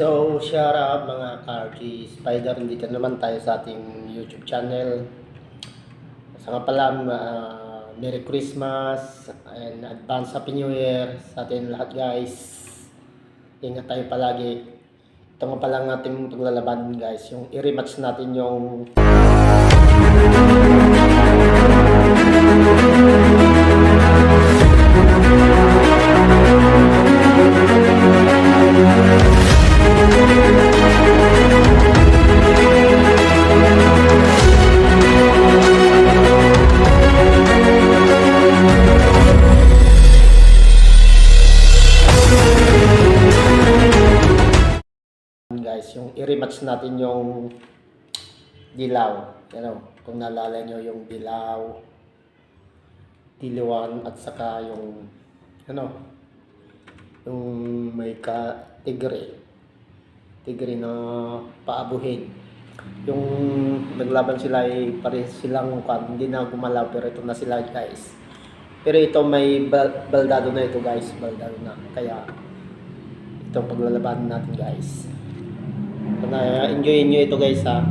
So, shout out mga Karki Spider. Dito naman tayo sa ating YouTube channel. Sa nga pala, ah, Merry Christmas and advance Happy New Year sa atin lahat guys. Ingat tayo palagi. Ito nga pala ang ating paglalaban guys. Yung i-rematch natin yung yung i-rematch natin yung dilaw. Ano, kung naalala nyo yung dilaw, diliwan at saka yung ano, yung may ka tigre. Tigre na paabuhin. Yung naglaban sila ay pare silang kwan, hindi na gumalaw pero ito na sila guys. Pero ito may bal- baldado na ito guys, baldado na. Kaya itong paglalaban natin guys. Na enjoy nyo ito guys ha.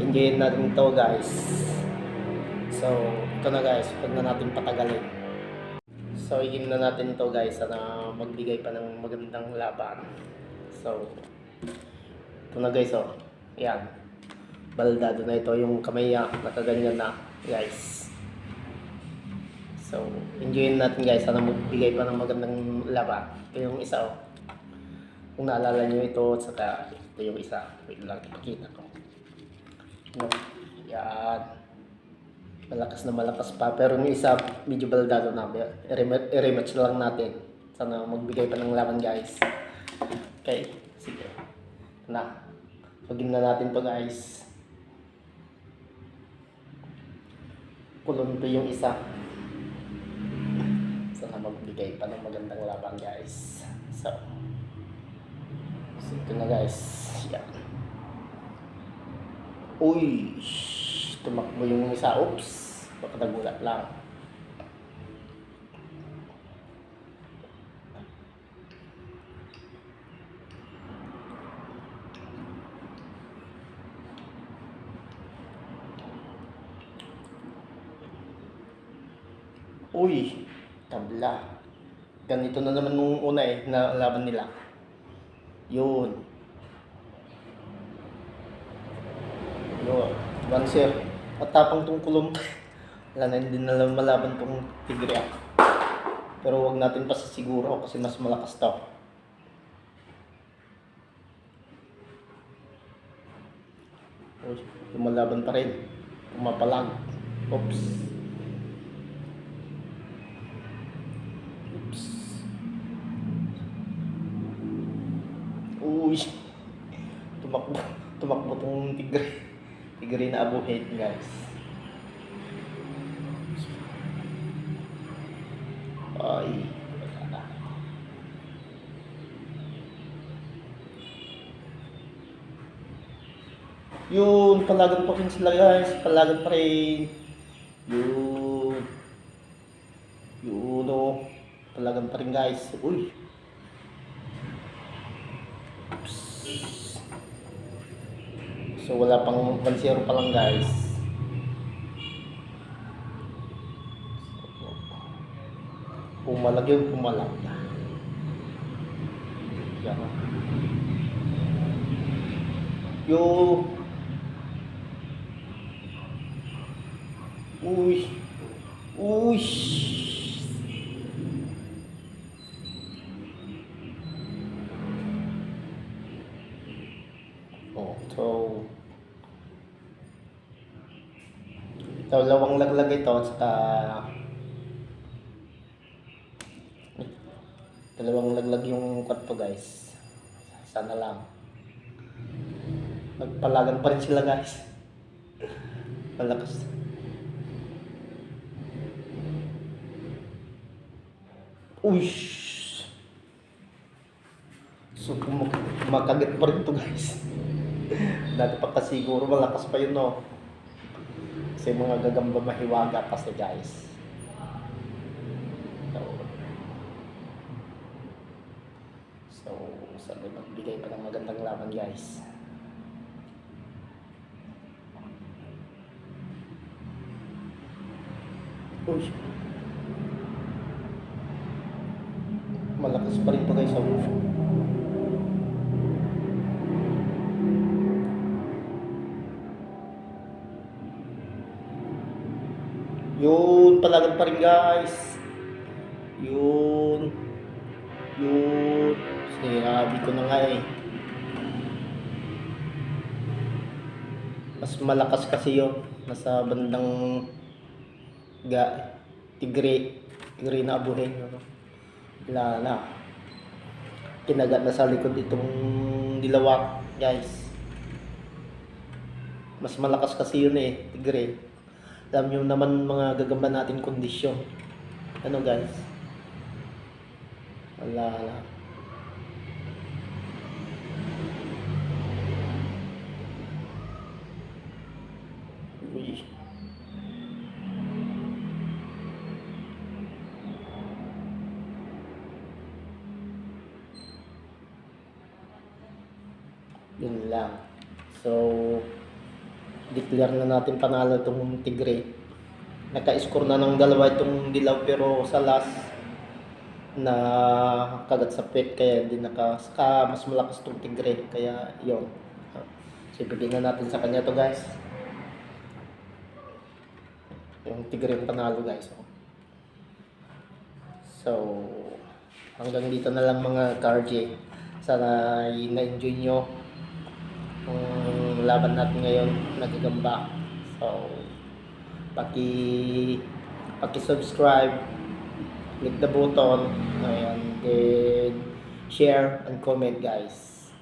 Enjoyin natin ito guys. So, ito na guys, huwag na natin patagalin. So, i-game na natin ito guys na magbigay pa ng magandang laban. So, ito na guys oh. Yan. Baldado na ito yung kamay niya, nakaganyan na guys. So, enjoyin natin guys sana magbigay pa ng magandang laban. Ito yung isa oh. Kung naalala nyo ito, at saka ito yung isa. Wait lang, ipakita ko. No. Yan. Malakas na malakas pa. Pero yung isa, medyo baldado na. I-rematch lang natin. Sana magbigay pa ng laban guys. Okay, sige. Na. Pagin na natin to guys. Kulon to yung isa. Sana magbigay pa ng magandang laban guys. So, So, ito na guys. Yan. Uy! Tumakbo yung isa. Oops! Baka nagulat lang. Uy! Tabla. Ganito na naman nung una eh, na laban nila. Yun. Yun. One sir. At tapang tong kulong. Wala na hindi na lang malaban tong tigre ah. Pero wag natin pa siguro kasi mas malakas to. Lumalaban pa rin. Pumapalag. Oops. Uy. Tumakbo. Tumakbo tong tigre. Tigre na abuhin, guys. Ay. Yun, palagan pa rin sila guys. Palagan pa rin. Yun. Yun o. Palagan pa rin guys. Uy. So wala pang 1-0 pa lang guys. Pumalag yun, pumalag. Yan. Yo. Uy. Uy. So dalawang laglag ito saka dalawang laglag yung kwarto guys. Sana lang. Nagpalagan pa rin sila guys. Malakas. Uy! So kumak- kumakagat pa rin to guys dati pa siguro malakas pa yun no kasi mga gagamba mahiwaga kasi guys so So, sabi magbigay pa ng magandang laban guys. Uy. Malakas pa rin to guys sa roof. Yun, pa rin guys. Yun. Yun. Sinabi ko na nga eh. Mas malakas kasi yun. Nasa bandang ga tigre tigre na abuhin ano wala na kinagat na sa likod itong dilawak guys mas malakas kasi yun eh tigre alam nyo naman mga gagamba natin kondisyon ano guys wala Uy. Yun lang. So, declare na natin panalo itong Tigre. Naka-score na ng dalawa itong Dilaw pero sa last na kagat sa pet kaya hindi naka mas malakas itong Tigre kaya yon. So, ibigay na natin sa kanya to guys. Yung Tigre yung panalo guys. oh. So, hanggang dito na lang mga Karje. Sana na-enjoy nyo yung laban natin ngayon nagagamba. So, paki paki-subscribe, click the button, and then share and comment guys.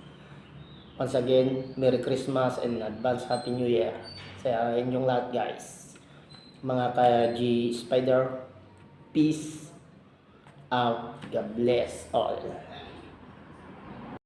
Once again, Merry Christmas and advance Happy New Year sa inyong lahat guys. Mga ka-G Spider, peace out. God bless all.